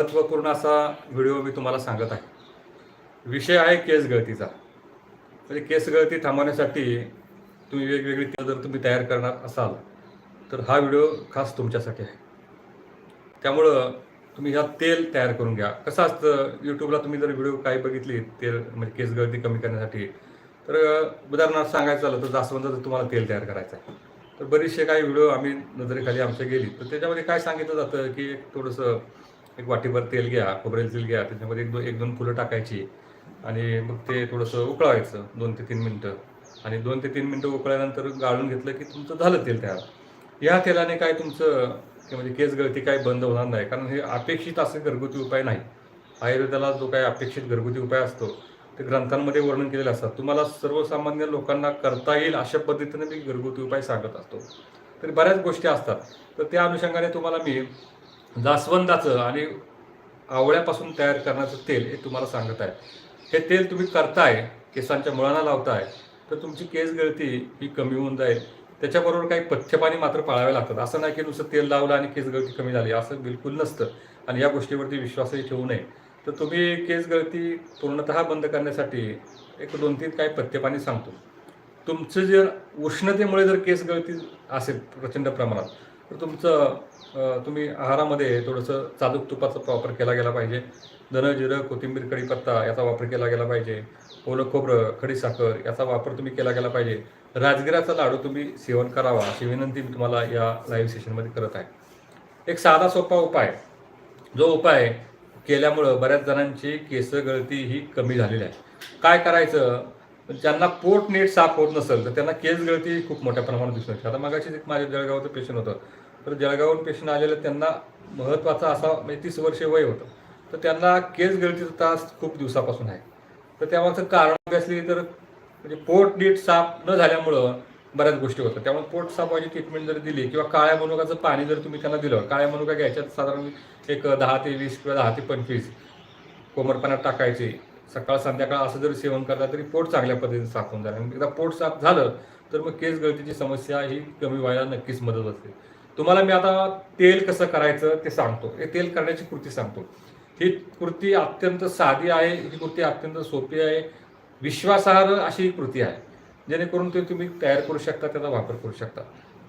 महत्त्वपूर्ण असा व्हिडिओ मी तुम्हाला सांगत आहे. विषय आहे केस गळतीचा. म्हणजे केस गळती थांबवण्यासाठी तुम्ही वेगवेगळी जर तुम्ही तयार करणार असाल तर हा व्हिडिओ खास तुमच्यासाठी आहे. त्यामुळं तुम्ही ह्या तेल तयार करून घ्या. कसं असतं यूट्यूबला तुम्ही जर व्हिडिओ काही बघितली तेल म्हणजे केस गळती कमी करण्यासाठी तर उदाहरणार्थ सांगायचं झालं तर जास्वंदाचं तुम्हाला तेल तयार करायचं आहे. तर बरेचसे काही व्हिडिओ आम्ही नजरेखाली आमच्या गेली तर त्याच्यामध्ये काय सांगितलं जातं की एक थोडंसं एक वाटीभर तेल घ्या खोबरेल तेल घ्या त्याच्यामध्ये एक दोन एक दोन फुलं टाकायची आणि मग ते थोडंसं उकळायचं दोन ते तीन मिनटं. आणि दोन ते तीन मिनटं उकळल्यानंतर गाळून घेतलं की तुमचं झालं तेल तयार. या तेलाने काय तुमचं ते म्हणजे केस गळती काय बंद होणार नाही कारण हे अपेक्षित असे घरगुती उपाय नाही. आयुर्वेदाला जो काही अपेक्षित घरगुती उपाय असतो ते ग्रंथांमध्ये वर्णन केलेले असतात. तुम्हाला सर्वसामान्य लोकांना करता येईल अशा पद्धतीने मी घरगुती उपाय सांगत असतो. तर बऱ्याच गोष्टी असतात. तर त्या अनुषंगाने तुम्हाला मी जास्वंदाचं आणि आवळ्यापासून तयार करण्याचं तेल हे तुम्हाला सांगत आहे. हे तेल तुम्ही करताय केसांच्या मुळांना लावताय तर तुमची केस गळती ही कमी होऊन जाईल. त्याच्याबरोबर काही पथ्यपाणी मात्र पाळावे लागतात. असं नाही की नुसतं तेल लावलं आणि केस गळती कमी झाली. असं बिलकुल नसतं. आणि या गोष्टीवरती विश्वासही ठेवू नये. तर तुम्ही केस गळती पूर्णतः बंद करण्यासाठी एक दोन तीन काही पथ्यपाणी सांगतो. तुमचं जर उष्णतेमुळे जर केस गळती असेल प्रचंड प्रमाणात तर तुमचं तुम्ही आहारामध्ये थोडंसं चादूक तुपाचा वापर केला गेला पाहिजे. धन जिरं कोथिंबीर कढीपत्ता याचा वापर केला गेला पाहिजे. ओलं खोबरं खडीसाखर याचा वापर तुम्ही केला गेला पाहिजे. राजगिराचा लाडू तुम्ही सेवन करावा अशी विनंती मी तुम्हाला या लाईव्ह सेशनमध्ये करत आहे. एक साधा सोपा उपाय. जो उपाय केल्यामुळं बऱ्याच जणांची केस गळती ही कमी झालेली आहे काय करायचं? ज्यांना पोट नीट साफ होत नसेल तर त्यांना केस गळती खूप मोठ्या प्रमाणात दिसून येते. आता मगाशीच एक माझ्या जळगावचं पेशंट होतं. तर जळगावहून पेशंट आलेलं त्यांना महत्त्वाचा असा म्हणजे तीस वर्षे वय होतं. तर त्यांना केस गळतीचा त्रास खूप दिवसापासून आहे. तर त्यामागचं कारण असली तर म्हणजे पोट नीट साफ न झाल्यामुळं बऱ्याच गोष्टी होतात. त्यामुळे पोट साफ व्हायची ट्रीटमेंट जर दिली किंवा काळ्या मनुकाचं पाणी जर तुम्ही त्यांना दिलं काळ्या मनुका घ्यायच्यात साधारण एक दहा ते वीस किंवा दहा ते पंचवीस कोमट पाण्यात टाकायचे सकाळ संध्याकाळ असं जर सेवन करता तरी पोट चांगल्या पद्धतीने साफ होऊन जाईल आणि म्हणजे एकदा पोट साफ झालं तर मग केस गळतीची समस्या ही कमी व्हायला नक्कीच मदत होते. तुम्हाला मी आता तेल कसं करायचं ते सांगतो. हे तेल करण्याची कृती सांगतो. ही कृती अत्यंत साधी आहे ही कृती अत्यंत सोपी आहे. विश्वासार्ह अशी ही कृती आहे. जेणेकरून ते तुम्ही तयार करू शकता त्याचा वापर करू शकता.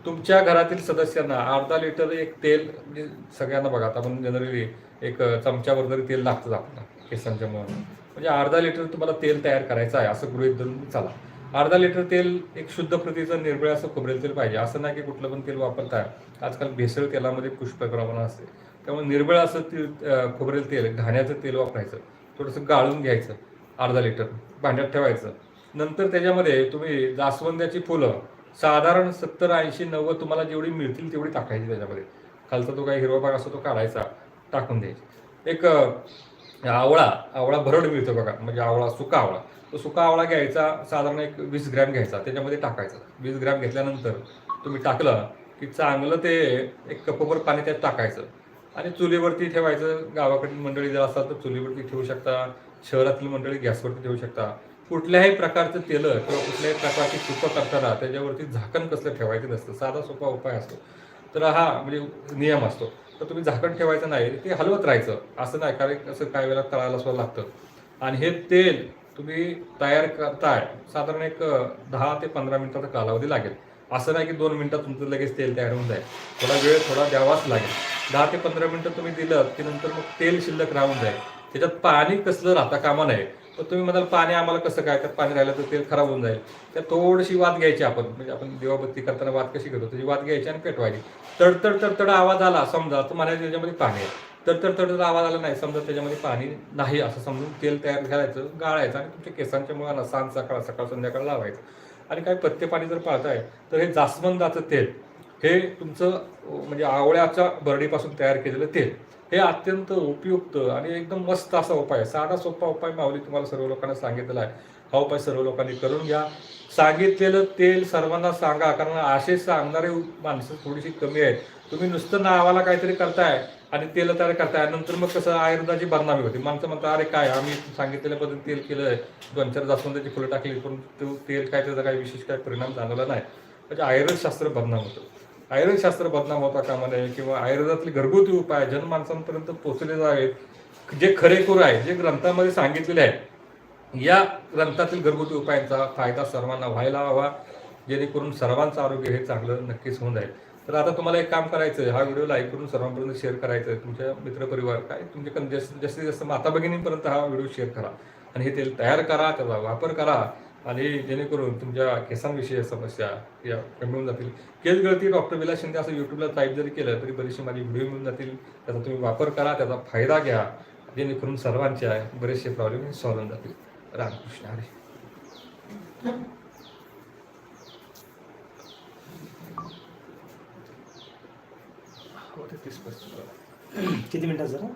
तुमच्या घरातील सदस्यांना अर्धा लिटर एक तेल म्हणजे सगळ्यांना बघा आता आपण जनरली एक चमच्यावर जरी तेल लागतं आपल्याला केसांच्या मुळे. म्हणजे अर्धा लिटर तुम्हाला तेल तयार करायचं आहे असं गृहित धरून चला. अर्धा लिटर तेल एक शुद्ध प्रतीचं निर्भय असं खोबरेल तेल पाहिजे. असं नाही की कुठलं पण तेल वापरताय आजकाल भेसळ तेलामध्ये पुष्कळ असते. त्यामुळे निर्भळ असं ते खोबरेल तेल घाण्याचं तेल वापरायचं. थोडंसं गाळून घ्यायचं अर्धा लिटर भांड्यात ठेवायचं. नंतर त्याच्यामध्ये तुम्ही जास्वंद्याची फुलं साधारण सत्तर ऐंशी नव्वद तुम्हाला जेवढी मिळतील तेवढी टाकायची त्याच्यामध्ये. खालचा तो काही हिरवा भाग असतो तो काढायचा टाकून द्यायचा. एक आवळा आवळा भरड मिळतो बघा म्हणजे आवळा सुका आवळा. तो सुका आवळा घ्यायचा साधारण एक वीस ग्रॅम घ्यायचा त्याच्यामध्ये टाकायचा. वीस ग्रॅम घेतल्यानंतर तुम्ही टाकलं की चांगलं ते एक कपभर पाणी त्यात टाकायचं. आणि चुलीवरती ठेवायचं गावाकडील मंडळी जर असतात तर चुलीवरती ठेवू शकता शहरातील मंडळी गॅसवरती ठेवू शकता. कुठल्याही प्रकारचं तेलं किंवा कुठल्याही प्रकारची चुकं करताना त्याच्यावरती झाकण कसलं ठेवायचं नसतं. साधा सोपा उपाय असतो. तर हा म्हणजे नियम असतो. तर तुम्ही झाकण ठेवायचं नाही ते हलवत राहायचं. असं नाही कारण असं काही वेळा तळायला सुद्धा लागतं. आणि हे तेल तुम्ही तयार करताय साधारण एक दहा ते पंधरा मिनिटाचा कालावधी लागेल. असं नाही की दोन मिनटात तुमचं लगेच तेल तयार होऊन जाईल. थोडा वेळ थोडा द्यावाच लागेल. दहा ते पंधरा मिनटं तुम्ही दिलं की नंतर मग तेल शिल्लक राहून जाईल. त्याच्यात पाणी कसलं राहता कामा नये. तर तुम्ही म्हणाल पाणी आम्हाला कसं काय? तर पाणी राहिलं तर तेल खराब होऊन जाईल. तर थोडीशी वाद घ्यायची आपण. म्हणजे आपण दिवाबत्ती करताना वात कशी करतो? त्याची वाद घ्यायची आणि पेटवायची. तडतड तडतड आवाज आला समजा तर म्हणायचं त्याच्यामध्ये पाणी आहे. तडतड तडतड आवाज आला नाही समजा त्याच्यामध्ये पाणी नाही असं समजून तेल तयार घालायचं गाळायचं आणि तुमच्या केसांच्या मुळांना सांज सकाळ सकाळ संध्याकाळ लावायचं. आणि काय पत्ते पाणी जर पाळताय तर हे जास्वंदाचं तेल हे तुमचं म्हणजे आवळ्याच्या बरडीपासून तयार केलेलं तेल हे अत्यंत उपयुक्त आणि एकदम मस्त असा उपाय आहे. साधा सोपा उपाय माऊली तुम्हाला सर्व लोकांना सांगितलेला आहे. हा उपाय सर्व लोकांनी करून घ्या. सांगितलेलं तेल सर्वांना सांगा कारण असे सांगणारे माणसं थोडीशी कमी आहेत. तुम्ही नुसतं नावाला काहीतरी करताय आणि तेल तयार करताय. नंतर मग कसं आयुर्वेदाची बदनामी होती. माणसं म्हणतात अरे काय आम्ही सांगितलेल्या पद्धतीने तेल आहे. दोन चार जास्वंदाची फुलं टाकली पण तो तेल काय त्याचा काही विशेष काय परिणाम जाणवला नाही. म्हणजे आयुर्वेद शास्त्र बदनाम होतं. आयुर्वेद शास्त्र बदनाम होता कामा नये किंवा आयुर्वेदातले घरगुती उपाय जनमानसांपर्यंत पोचले जावेत जे खरेखोर आहे जे ग्रंथामध्ये सांगितलेले आहे या ग्रंथातील घरगुती उपायांचा फायदा सर्वांना व्हायला हवा जेणेकरून सर्वांचं आरोग्य हे चांगलं नक्कीच होऊन जाईल. तर आता तुम्हाला एक काम करायचं आहे हा व्हिडिओ लाईक करून सर्वांपर्यंत शेअर करायचं आहे तुमच्या मित्रपरिवार काय तुमच्याकडे जास्तीत जास्तीत जास्त माता भगिनींपर्यंत हा व्हिडिओ शेअर करा. आणि हे तेल तयार करा त्याचा वापर करा. आणि जेणेकरून तुमच्या केसांविषयी समस्या या कमी होऊन जातील. केस गळती डॉक्टर विलास शिंदे असं युट्यूबला टाईप जरी केलं तरी बरीचशी माझी व्हिडिओ मिळून जातील. त्याचा तुम्ही वापर करा त्याचा फायदा घ्या. जेणेकरून सर्वांचे बरेचसे प्रॉब्लेम सॉल्व्ह होऊन जातील. रामकृष्ण हरी. पस्तीस. किती मिनिटात जरा